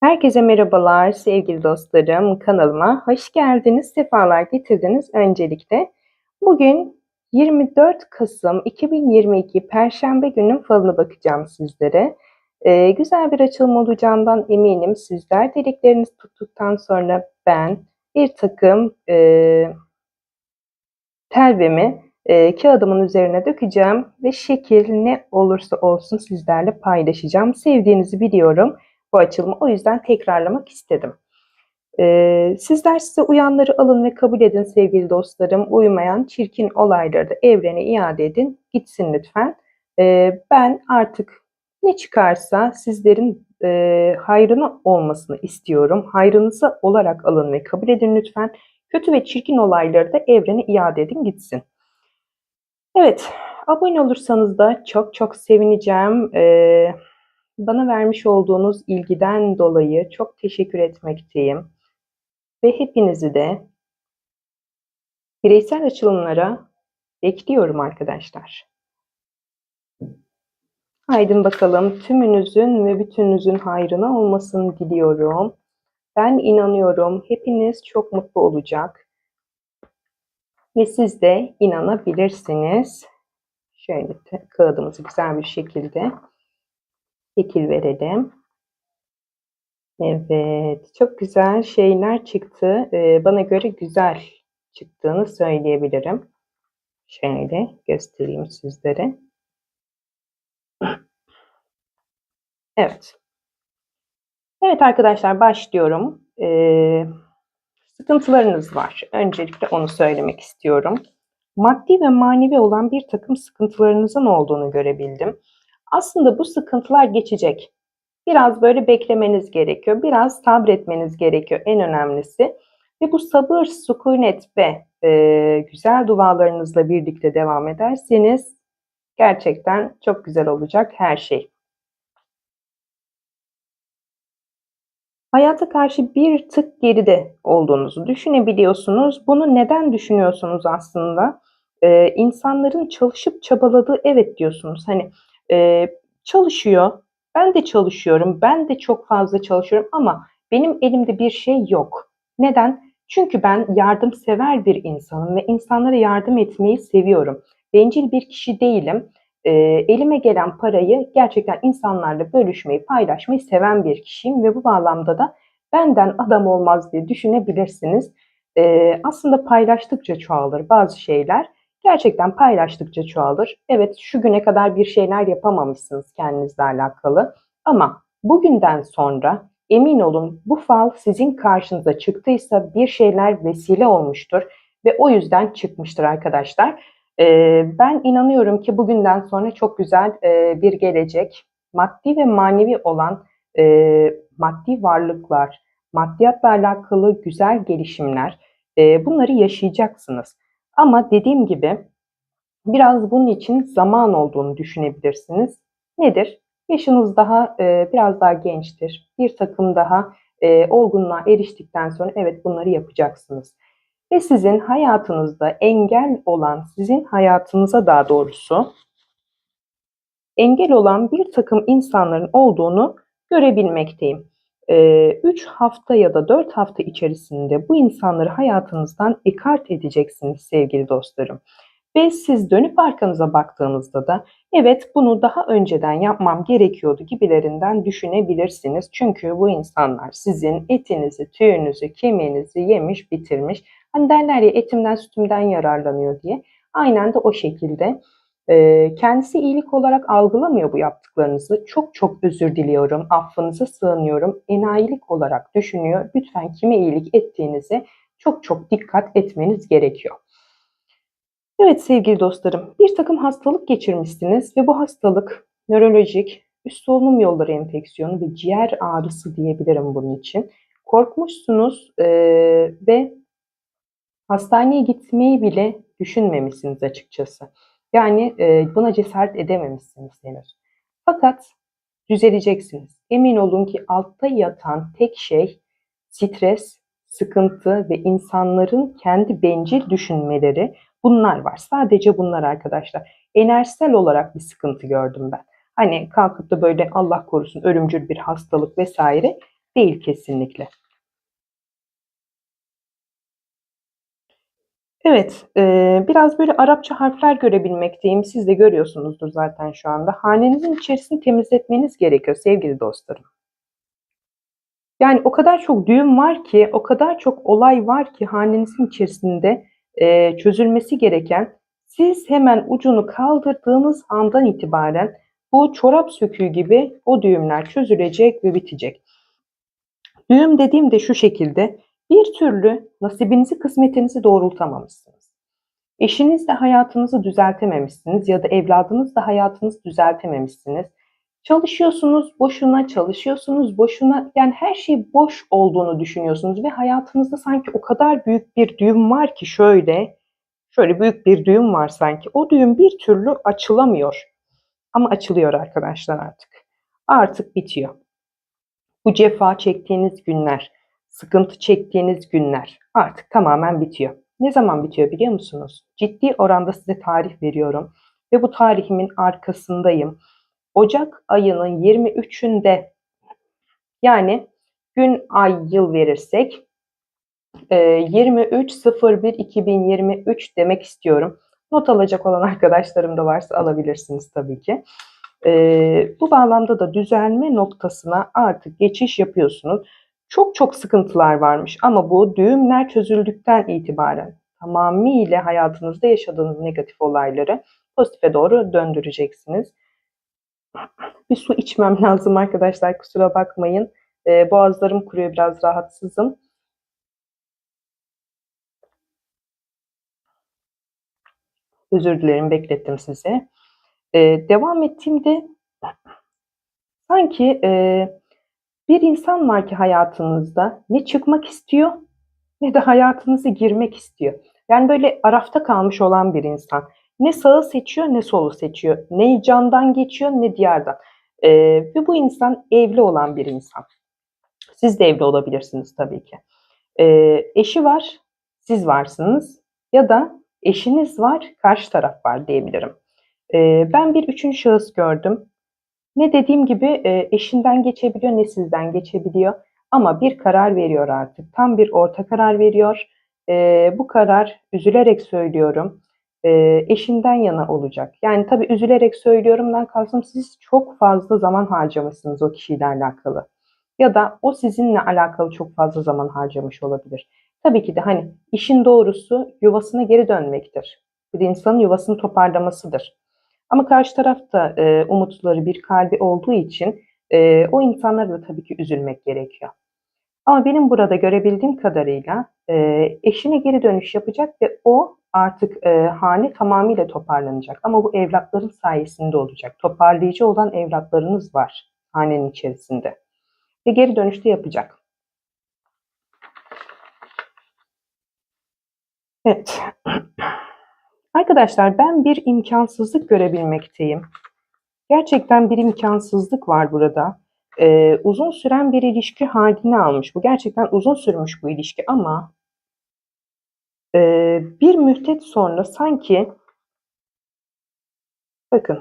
Herkese merhabalar sevgili dostlarım. Kanalıma hoş geldiniz, sefalar getirdiniz öncelikle. Bugün 24 Kasım 2022 Perşembe günün falına bakacağım sizlere. Ee, güzel bir açılım olacağından eminim. Sizler dileklerinizi tuttuktan sonra ben bir takım e, telvemi e, kağıdımın üzerine dökeceğim ve şekil ne olursa olsun sizlerle paylaşacağım. Sevdiğinizi biliyorum bu açılımı. O yüzden tekrarlamak istedim. Ee, sizler size uyanları alın ve kabul edin sevgili dostlarım. Uymayan çirkin olayları da evrene iade edin. Gitsin lütfen. Ee, ben artık ne çıkarsa sizlerin e, hayrına olmasını istiyorum. Hayrınıza olarak alın ve kabul edin lütfen. Kötü ve çirkin olayları da evrene iade edin gitsin. Evet, abone olursanız da çok çok sevineceğim. Ee, bana vermiş olduğunuz ilgiden dolayı çok teşekkür etmekteyim. Ve hepinizi de bireysel açılımlara bekliyorum arkadaşlar. Haydi bakalım tümünüzün ve bütününüzün hayrına olmasını diliyorum. Ben inanıyorum hepiniz çok mutlu olacak. Ve siz de inanabilirsiniz. Şöyle kağıdımızı güzel bir şekilde şekil verelim. Evet, çok güzel şeyler çıktı. Ee, bana göre güzel çıktığını söyleyebilirim. Şöyle göstereyim sizlere. Evet. Evet arkadaşlar başlıyorum. Ee, sıkıntılarınız var. Öncelikle onu söylemek istiyorum. Maddi ve manevi olan bir takım sıkıntılarınızın olduğunu görebildim. Aslında bu sıkıntılar geçecek. Biraz böyle beklemeniz gerekiyor. Biraz sabretmeniz gerekiyor en önemlisi. Ve bu sabır, sükunet ve e, güzel dualarınızla birlikte devam ederseniz gerçekten çok güzel olacak her şey. Hayata karşı bir tık geride olduğunuzu düşünebiliyorsunuz. Bunu neden düşünüyorsunuz aslında? Ee, insanların çalışıp çabaladığı evet diyorsunuz. Hani e, çalışıyor, ben de çalışıyorum, ben de çok fazla çalışıyorum ama benim elimde bir şey yok. Neden? Çünkü ben yardımsever bir insanım ve insanlara yardım etmeyi seviyorum. Bencil bir kişi değilim. E, elime gelen parayı gerçekten insanlarla bölüşmeyi, paylaşmayı seven bir kişiyim ve bu bağlamda da benden adam olmaz diye düşünebilirsiniz. E, aslında paylaştıkça çoğalır bazı şeyler gerçekten paylaştıkça çoğalır. Evet şu güne kadar bir şeyler yapamamışsınız kendinizle alakalı ama bugünden sonra emin olun bu fal sizin karşınıza çıktıysa bir şeyler vesile olmuştur ve o yüzden çıkmıştır arkadaşlar. Ee, ben inanıyorum ki bugünden sonra çok güzel e, bir gelecek, maddi ve manevi olan e, maddi varlıklar, maddiyatla alakalı güzel gelişimler, e, bunları yaşayacaksınız. Ama dediğim gibi biraz bunun için zaman olduğunu düşünebilirsiniz. Nedir? Yaşınız daha e, biraz daha gençtir. Bir takım daha e, olgunluğa eriştikten sonra evet bunları yapacaksınız. Ve sizin hayatınızda engel olan, sizin hayatınıza daha doğrusu engel olan bir takım insanların olduğunu görebilmekteyim. 3 hafta ya da 4 hafta içerisinde bu insanları hayatınızdan ekart edeceksiniz sevgili dostlarım. Ve siz dönüp arkanıza baktığınızda da evet bunu daha önceden yapmam gerekiyordu gibilerinden düşünebilirsiniz. Çünkü bu insanlar sizin etinizi, tüyünüzü, kemiğinizi yemiş, bitirmiş. Hani derler ya etimden sütümden yararlanıyor diye. Aynen de o şekilde kendisi iyilik olarak algılamıyor bu yaptıklarınızı. Çok çok özür diliyorum, affınıza sığınıyorum, enayilik olarak düşünüyor. Lütfen kime iyilik ettiğinize çok çok dikkat etmeniz gerekiyor. Evet sevgili dostlarım, bir takım hastalık geçirmişsiniz ve bu hastalık nörolojik, üst solunum yolları enfeksiyonu ve ciğer ağrısı diyebilirim bunun için. Korkmuşsunuz e, ve hastaneye gitmeyi bile düşünmemişsiniz açıkçası. Yani e, buna cesaret edememişsiniz henüz. Fakat düzeleceksiniz. Emin olun ki altta yatan tek şey stres, sıkıntı ve insanların kendi bencil düşünmeleri bunlar var. Sadece bunlar arkadaşlar. Enerjisel olarak bir sıkıntı gördüm ben. Hani kalkıp da böyle Allah korusun ölümcül bir hastalık vesaire. Değil kesinlikle. Evet, eee, biraz böyle Arapça harfler görebilmekteyim. Siz de görüyorsunuzdur zaten şu anda. Hanenizin içerisini temizletmeniz gerekiyor sevgili dostlarım. Yani o kadar çok düğüm var ki, o kadar çok olay var ki hanenizin içerisinde eee, çözülmesi gereken. Siz hemen ucunu kaldırdığınız andan itibaren bu çorap söküğü gibi o düğümler çözülecek ve bitecek. Düğüm dediğim de şu şekilde. Bir türlü nasibinizi, kısmetinizi doğrultamamışsınız. Eşinizle hayatınızı düzeltememişsiniz ya da evladınızla hayatınızı düzeltememişsiniz. Çalışıyorsunuz boşuna, çalışıyorsunuz boşuna. Yani her şey boş olduğunu düşünüyorsunuz ve hayatınızda sanki o kadar büyük bir düğüm var ki şöyle, şöyle büyük bir düğüm var sanki. O düğüm bir türlü açılamıyor. Ama açılıyor arkadaşlar artık. Artık bitiyor. Bu cefa çektiğiniz günler, sıkıntı çektiğiniz günler artık tamamen bitiyor. Ne zaman bitiyor biliyor musunuz? Ciddi oranda size tarih veriyorum ve bu tarihimin arkasındayım. Ocak ayının 23'ünde yani gün ay yıl verirsek 23.01.2023 demek istiyorum. Not alacak olan arkadaşlarım da varsa alabilirsiniz tabii ki. bu bağlamda da düzelme noktasına artık geçiş yapıyorsunuz. Çok çok sıkıntılar varmış ama bu düğümler çözüldükten itibaren tamamıyla hayatınızda yaşadığınız negatif olayları pozitife doğru döndüreceksiniz. Bir su içmem lazım arkadaşlar kusura bakmayın. Ee, boğazlarım kuruyor biraz rahatsızım. Özür dilerim beklettim sizi. Ee, devam ettiğimde sanki e, bir insan var ki hayatınızda ne çıkmak istiyor ne de hayatınızı girmek istiyor. Yani böyle arafta kalmış olan bir insan. Ne sağı seçiyor ne solu seçiyor. Ne candan geçiyor ne diyardan. Ee, ve bu insan evli olan bir insan. Siz de evli olabilirsiniz tabii ki. Ee, eşi var, siz varsınız ya da eşiniz var, karşı taraf var diyebilirim. Ee, ben bir üçüncü şahıs gördüm. Ne dediğim gibi e, eşinden geçebiliyor ne sizden geçebiliyor. Ama bir karar veriyor artık. Tam bir orta karar veriyor. E, bu karar üzülerek söylüyorum. E, eşinden yana olacak. Yani tabii üzülerek söylüyorumdan kastım siz çok fazla zaman harcamışsınız o kişiyle alakalı. Ya da o sizinle alakalı çok fazla zaman harcamış olabilir. Tabii ki de hani işin doğrusu yuvasına geri dönmektir. Bir insanın yuvasını toparlamasıdır. Ama karşı tarafta e, umutları bir kalbi olduğu için e, o insanlara da tabii ki üzülmek gerekiyor. Ama benim burada görebildiğim kadarıyla e, eşine geri dönüş yapacak ve o artık e, hane tamamıyla toparlanacak. Ama bu evlatların sayesinde olacak. Toparlayıcı olan evlatlarınız var hanenin içerisinde. Ve geri dönüşte yapacak. Evet. Arkadaşlar ben bir imkansızlık görebilmekteyim. Gerçekten bir imkansızlık var burada. Ee, uzun süren bir ilişki halini almış. Bu gerçekten uzun sürmüş bu ilişki ama e, bir müddet sonra sanki bakın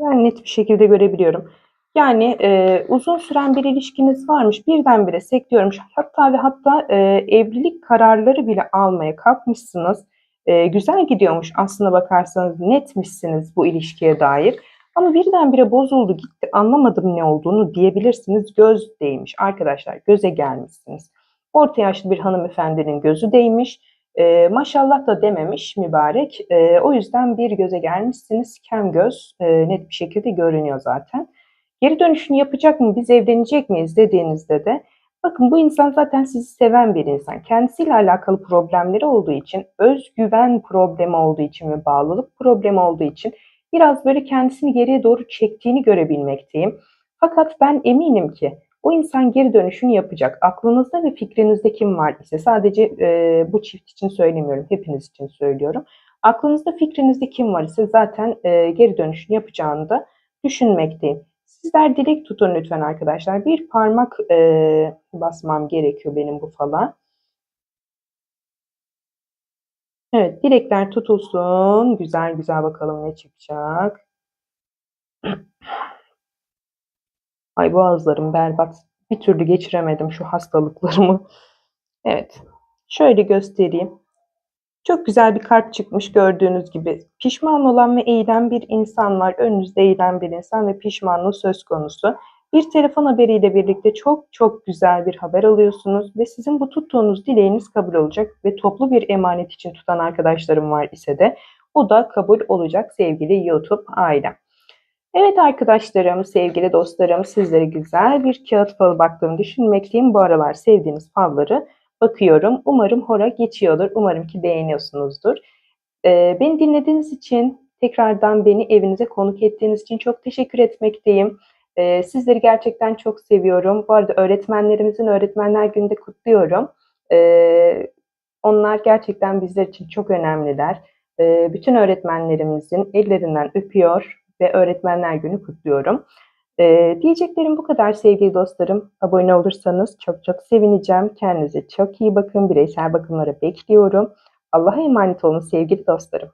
ben net bir şekilde görebiliyorum. Yani e, uzun süren bir ilişkiniz varmış birdenbire sekliyormuş hatta ve hatta e, evlilik kararları bile almaya kalkmışsınız e, güzel gidiyormuş aslında bakarsanız netmişsiniz bu ilişkiye dair. Ama birdenbire bozuldu gitti anlamadım ne olduğunu diyebilirsiniz. Göz değmiş arkadaşlar göze gelmişsiniz. Orta yaşlı bir hanımefendinin gözü değmiş. E, maşallah da dememiş mübarek. E, o yüzden bir göze gelmişsiniz. Kem göz e, net bir şekilde görünüyor zaten. Geri dönüşünü yapacak mı biz evlenecek miyiz dediğinizde de Bakın bu insan zaten sizi seven bir insan. Kendisiyle alakalı problemleri olduğu için, özgüven problemi olduğu için ve bağlılık problemi olduğu için biraz böyle kendisini geriye doğru çektiğini görebilmekteyim. Fakat ben eminim ki o insan geri dönüşünü yapacak. Aklınızda ve fikrinizde kim var ise sadece e, bu çift için söylemiyorum, hepiniz için söylüyorum. Aklınızda fikrinizde kim var ise zaten e, geri dönüşünü yapacağını da düşünmekteyim. Sizler dilek tutun lütfen arkadaşlar. Bir parmak e, basmam gerekiyor benim bu fala. Evet dilekler tutulsun. Güzel güzel bakalım ne çıkacak. Ay boğazlarım berbat. Bir türlü geçiremedim şu hastalıklarımı. Evet. Şöyle göstereyim. Çok güzel bir kart çıkmış gördüğünüz gibi. Pişman olan ve eğilen bir insan var. Önünüzde eğilen bir insan ve pişmanlığı söz konusu. Bir telefon haberiyle birlikte çok çok güzel bir haber alıyorsunuz ve sizin bu tuttuğunuz dileğiniz kabul olacak ve toplu bir emanet için tutan arkadaşlarım var ise de o da kabul olacak sevgili YouTube ailem. Evet arkadaşlarım, sevgili dostlarım, sizlere güzel bir kağıt falı baktığımı düşünmekteyim. Bu aralar sevdiğiniz falları bakıyorum. Umarım hora geçiyordur. Umarım ki beğeniyorsunuzdur. Beni dinlediğiniz için, tekrardan beni evinize konuk ettiğiniz için çok teşekkür etmekteyim. Ee, sizleri gerçekten çok seviyorum. Bu arada öğretmenlerimizin Öğretmenler Günü'nde kutluyorum. Onlar gerçekten bizler için çok önemliler. Bütün öğretmenlerimizin ellerinden öpüyor ve Öğretmenler Günü kutluyorum. Ee, diyeceklerim bu kadar sevgili dostlarım. Abone olursanız çok çok sevineceğim. Kendinize çok iyi bakın. Bireysel bakımlara bekliyorum. Allah'a emanet olun sevgili dostlarım.